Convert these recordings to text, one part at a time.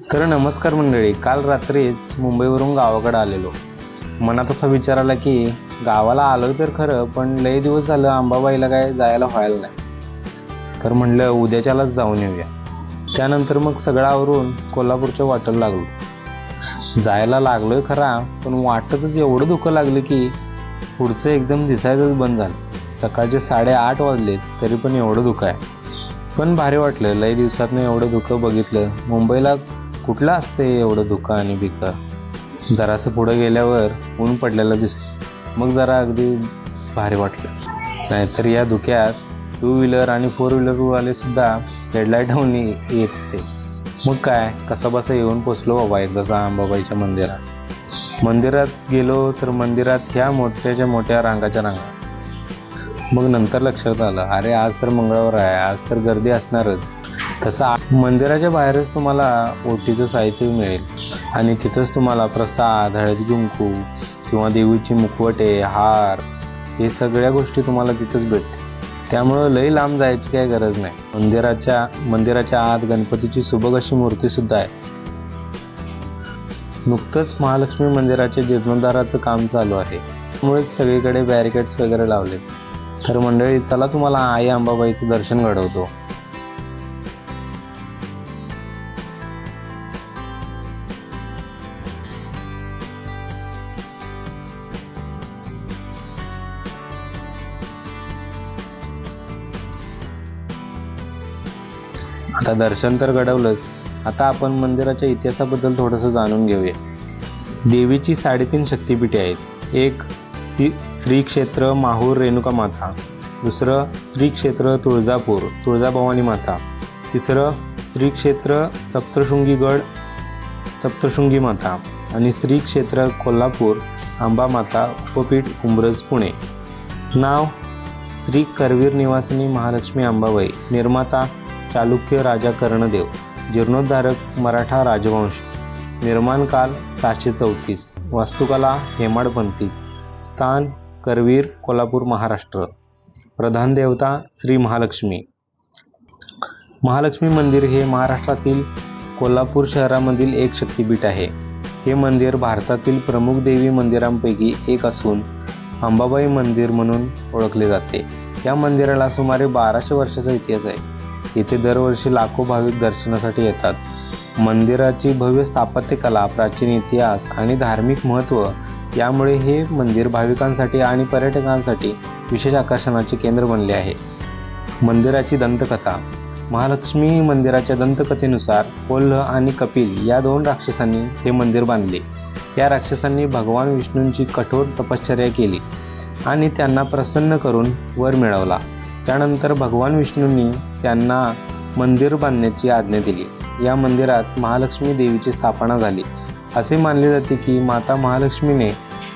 तर नमस्कार मंडळी काल रात्रीच मुंबईवरून गावाकडे आलेलो. मनात असा विचार आला की गावाला आलो तर खरं पण लय दिवस झालं अंबाबाईला काय जायला व्हायला नाही. तर म्हणलं उद्याच्यालाच जाऊन येऊया. त्यानंतर मग सगळं आवरून कोल्हापूरच्या वाटेला लागलो. जायला लागलोय खरा पण वाटतच एवढं दुःख लागलं की पुढचं एकदम दिसायचंच बंद झालं. सकाळचे साडेआठ वाजले तरी पण एवढं दुःख आहे. पण भारी वाटलं लय दिवसातनं एवढं दुःख बघितलं. मुंबईला कुठलं असतं एवढं दुःख आणि बिकं? जरासं पुढं गेल्यावर ऊन पडलेलं दिसलं मग जरा अगदी भारी वाटलं. नाहीतर या धुक्यात टू व्हीलर आणि फोर व्हीलरवाले सुद्धा हेडलाईट होऊन येत. होते मग काय? कसं बसं येऊन पोचलो बाबा एकदाचा अंबाबाईच्या मंदिरात. मंदिरात गेलो तर मंदिरात ह्या मोठ्याच्या मोठ्या रांगाच्या रांगा. मग नंतर लक्षात आलं अरे आज तर मंगळवार आहे आज तर गर्दी असणारच. तसं मंदिराच्या बाहेरच तुम्हाला ओटीचं साहित्य मिळेल. आणि तिथंच तुम्हाला प्रसाद हळद कुंकू किंवा देवीची मुखवटे हार हे सगळ्या गोष्टी तुम्हाला तिथंच भेटते त्यामुळं लई लांब जायची काही गरज नाही. मंदिराच्या मंदिराच्या आत गणपतीची सुबक अशी मूर्तीसुद्धा आहे. नुकतंच महालक्ष्मी मंदिराच्या जीर्णोद्धाराचं काम चालू आहे. त्यामुळेच सगळीकडे बॅरिकेड्स वगैरे लावलेत. तर मंडळी चला तुम्हाला आई अंबाबाईचं दर्शन घडवतो. आता दर्शन तर घडवलंच. आता आपण मंदिराच्या इतिहासाबद्दल थोडंसं जाणून घेऊया. देवीची साडेतीन शक्तिपीठे आहेत. एक श्री श्री क्षेत्र माहूर रेणुका माता. दुसरं श्री क्षेत्र तुळजापूर तुळजाभवानी माता. तिसरं श्री क्षेत्र सप्तशृंगीगड सप्तशृंगी माता. आणि श्री क्षेत्र कोल्हापूर आंबा माता उपपीठ उंब्रज पुणे. नाव श्री करवीर निवासिनी महालक्ष्मी अंबाबाई निर्माता चालुक्य राजा कर्णदेव जीर्णोद्धारक मराठा राजवंश निर्माण काल सहाशे चौतीस. वास्तुकला हेमाडपंथी स्थान करवीर कोल्हापूर महाराष्ट्र. प्रधान देवता श्री महालक्ष्मी. महालक्ष्मी मंदिर हे महाराष्ट्रातील कोल्हापूर शहरामधील एक शक्तिपीठ आहे. हे मंदिर भारतातील प्रमुख देवी मंदिरांपैकी एक असून अंबाबाई मंदिर म्हणून ओळखले जाते. या मंदिराला सुमारे बाराशे वर्षाचा इतिहास आहे. येथे दरवर्षी लाखो भाविक दर्शनासाठी येतात. मंदिराची भव्य स्थापत्यकला प्राचीन इतिहास आणि धार्मिक महत्त्व यामुळे हे मंदिर भाविकांसाठी आणि पर्यटकांसाठी विशेष आकर्षणाचे केंद्र बनले आहे. मंदिराची दंतकथा. महालक्ष्मी मंदिराच्या दंतकथेनुसार कोल्ह आणि कपिल या दोन राक्षसांनी हे मंदिर बांधले. या राक्षसांनी भगवान विष्णूंची कठोर तपश्चर्या केली आणि त्यांना प्रसन्न करून वर मिळवला. त्यानंतर भगवान विष्णूंनी त्यांना मंदिर बांधण्याची आज्ञा दिली. या मंदिरात महालक्ष्मी देवीची स्थापना झाली. असे मानले जाते की माता महालक्ष्मीने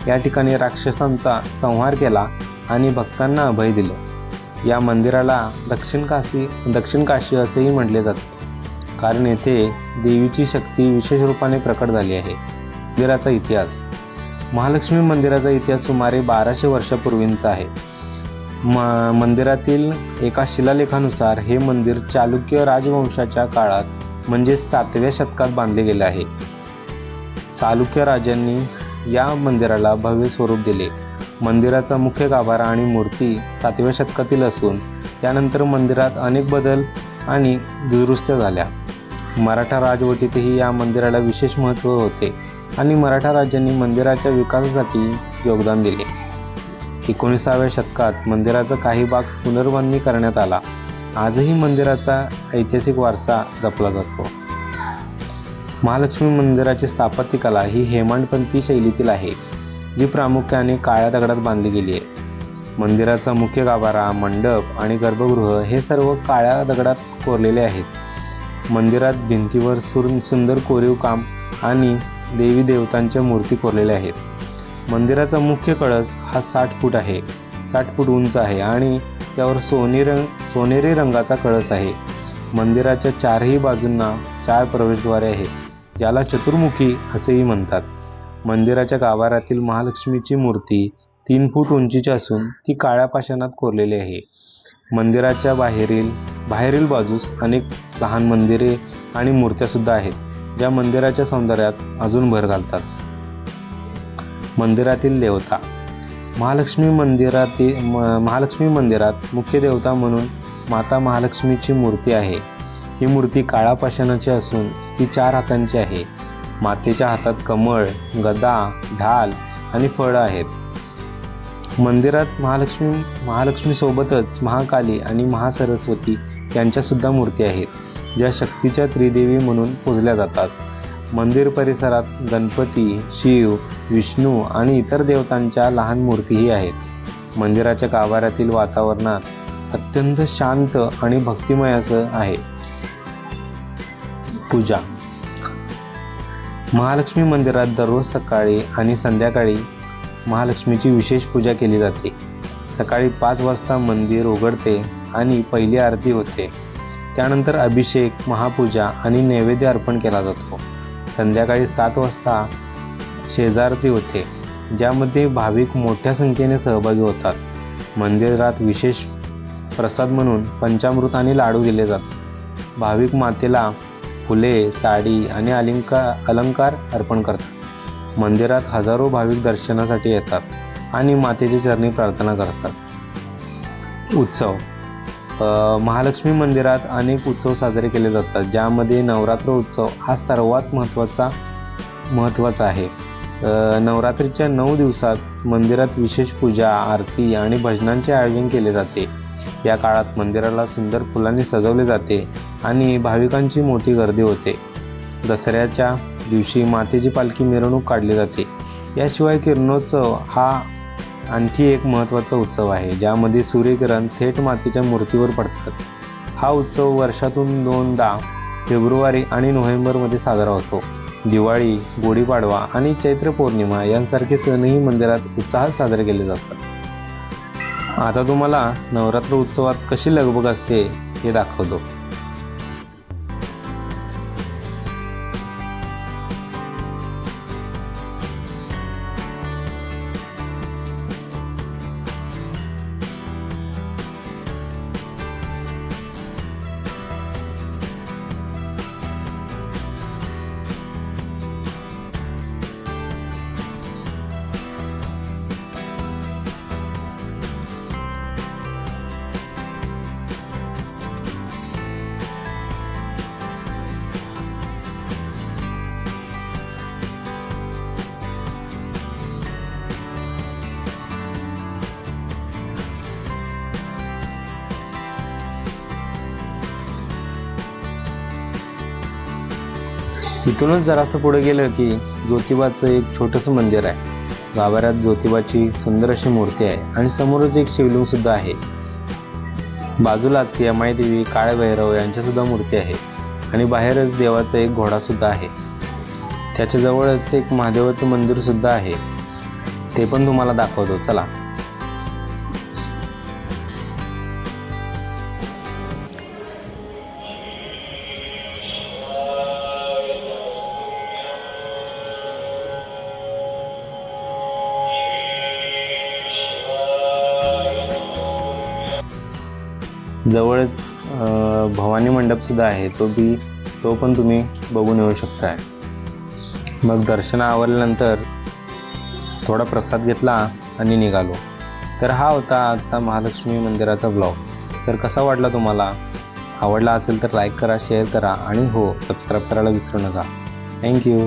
या ठिकाणी राक्षसांचा संहार केला आणि भक्तांना अभय दिलं. या मंदिराला दक्षिण काशी दक्षिण काशी असेही म्हटले जाते. कारण येथे देवीची शक्ती विशेष रूपाने प्रकट झाली आहे. मंदिराचा इतिहास. महालक्ष्मी मंदिराचा इतिहास सुमारे बाराशे वर्षापूर्वींचा आहे. म मंदिरातील एका शिलालेखानुसार हे मंदिर चालुक्य राजवंशाच्या काळात म्हणजे सातव्या शतकात बांधले गेले आहे. चालुक्य राजांनी या मंदिराला भव्य स्वरूप दिले. मंदिराचा मुख्य गाभारा आणि मूर्ती सातव्या शतकातील असून त्यानंतर मंदिरात अनेक बदल आणि दुरुस्त्या झाल्या. मराठा राजवटीतही या मंदिराला विशेष महत्त्व होते आणि मराठा राज्यांनी मंदिराच्या विकासासाठी योगदान दिले. एकोणीसाव्या शतकात मंदिराचा काही भाग पुनर्बांधणी करण्यात आला. आजही मंदिराचा ऐतिहासिक वारसा जपला जातो. महालक्ष्मी मंदिराची स्थापत्यकला ही हेमाडपंथी शैलीतील आहे जी प्रामुख्याने काळ्या दगडात बांधली गेली आहे. मंदिराचा मुख्य गाभारा मंडप आणि गर्भगृह हे सर्व काळ्या दगडात कोरलेले आहेत. मंदिरात भिंतीवर सुर सुंदर कोरीव काम आणि देवी देवतांच्या मूर्ती कोरलेल्या आहेत. मंदिराचा मुख्य कळस हा साठ फूट आहे. साठ फूट उंच आहे आणि त्यावर सोने रंग सोनेरी रंगाचा कळस आहे. मंदिराच्या चारही बाजूंना चार प्रवेशद्वारे आहेत ज्याला चतुर्मुखी असेही म्हणतात. मंदिराच्या गाभाऱ्यातील महालक्ष्मीची मूर्ती तीन फूट उंचीची असून ती काळ्या पाषाणात कोरलेली आहे. मंदिराच्या बाहेरील बाहेरील बाजूस अनेक लहान मंदिरे आणि मूर्त्यासुद्धा आहेत ज्या मंदिराच्या सौंदर्यात अजून भर घालतात. मंदिरातील देवता. महालक्ष्मी मंदिरातील म- महालक्ष्मी मंदिरात मुख्य देवता म्हणून माता महालक्ष्मीची मूर्ती आहे. ही मूर्ती काळा पाषाणाची असून ती चार हातांची आहे. मातेच्या हातात कमळ गदा ढाल आणि फळं आहेत. मंदिरात महालक्ष्मी महालक्ष्मीसोबतच महाकाली आणि महासरस्वती यांच्यासुद्धा मूर्ती आहेत ज्या शक्तीच्या त्रिदेवी म्हणून पूजल्या जातात. मंदिर परिसरात गणपती शिव विष्णू आणि इतर देवतांच्या लहान मूर्तीही आहेत. मंदिराच्या गाभाऱ्यातील वातावरणात अत्यंत शांत आणि भक्तिमय असं आहे. पूजा. महालक्ष्मी मंदिरात दररोज सकाळी आणि संध्याकाळी महालक्ष्मीची विशेष पूजा केली जाते. सकाळी पाच वाजता मंदिर उघडते आणि पहिली आरती होते. त्यानंतर अभिषेक महापूजा आणि नैवेद्य अर्पण केला जातो. संध्याकाळी सात वाजता शेजारती होते ज्यामध्ये भाविक मोठ्या संख्येने सहभागी होतात. मंदिरात विशेष प्रसाद म्हणून पंचामृत आणि लाडू दिले जातात. भाविक मातेला फुले साडी आणि अलिंका अलंकार अर्पण करतात. मंदिरात हजारो भाविक दर्शनासाठी येतात आणि मातेची चरणी प्रार्थना करतात. उत्सव महालक्ष्मी मंदिरात अनेक उत्सव साजरे केले जातात ज्यामध्ये नवरात्र उत्सव हा सर्वात महत्त्वाचा महत्त्वाचा आहे. नवरात्रीच्या नऊ दिवसात मंदिरात विशेष पूजा आरती आणि भजनांचे आयोजन केले जाते. या काळात मंदिराला सुंदर फुलांनी सजवले जाते आणि भाविकांची मोठी गर्दी होते. दसऱ्याच्या दिवशी मातेची पालखी मिरवणूक काढली जाते. याशिवाय किरणोत्सव हा आणखी एक महत्त्वाचा उत्सव आहे ज्यामध्ये सूर्यकिरण थेट मातेच्या मूर्तीवर पडतात. हा उत्सव वर्षातून दोनदा फेब्रुवारी आणि नोव्हेंबरमध्ये साजरा होतो. दिवाळी गुढीपाडवा आणि चैत्र पौर्णिमा यांसारखे सणही मंदिरात उत्साहात साजरे केले जातात. आता तुम्हाला नवरात्र उत्सवात कशी लगबग असते हे दाखवतो. तिथूनच जरासं पुढे गेलं की ज्योतिबाचं एक छोटंसं मंदिर आहे. गाभाऱ्यात ज्योतिबाची सुंदर अशी मूर्ती आहे आणि समोरच एक शिवलिंग सुद्धा आहे. बाजूलाच यमाई देवी काळभैरव यांच्या सुद्धा मूर्ती आहे आणि बाहेरच देवाचा एक घोडा सुद्धा आहे. त्याच्याजवळच एक महादेवाचं मंदिर सुद्धा आहे. ते पण तुम्हाला दाखवतो. चला. जवळच भवानी मंडपसुद्धा आहे. तो बी तो पण तुम्ही बघून येऊ शकताय. मग दर्शन आवरल्यानंतर थोडा प्रसाद घेतला आणि निघालो. तर हा होता आजचा महालक्ष्मी मंदिराचा ब्लॉग तर कसा वाटला तुम्हाला? आवडला असेल तर लाईक करा शेअर करा आणि हो सबस्क्राईब करायला विसरू नका. थँक्यू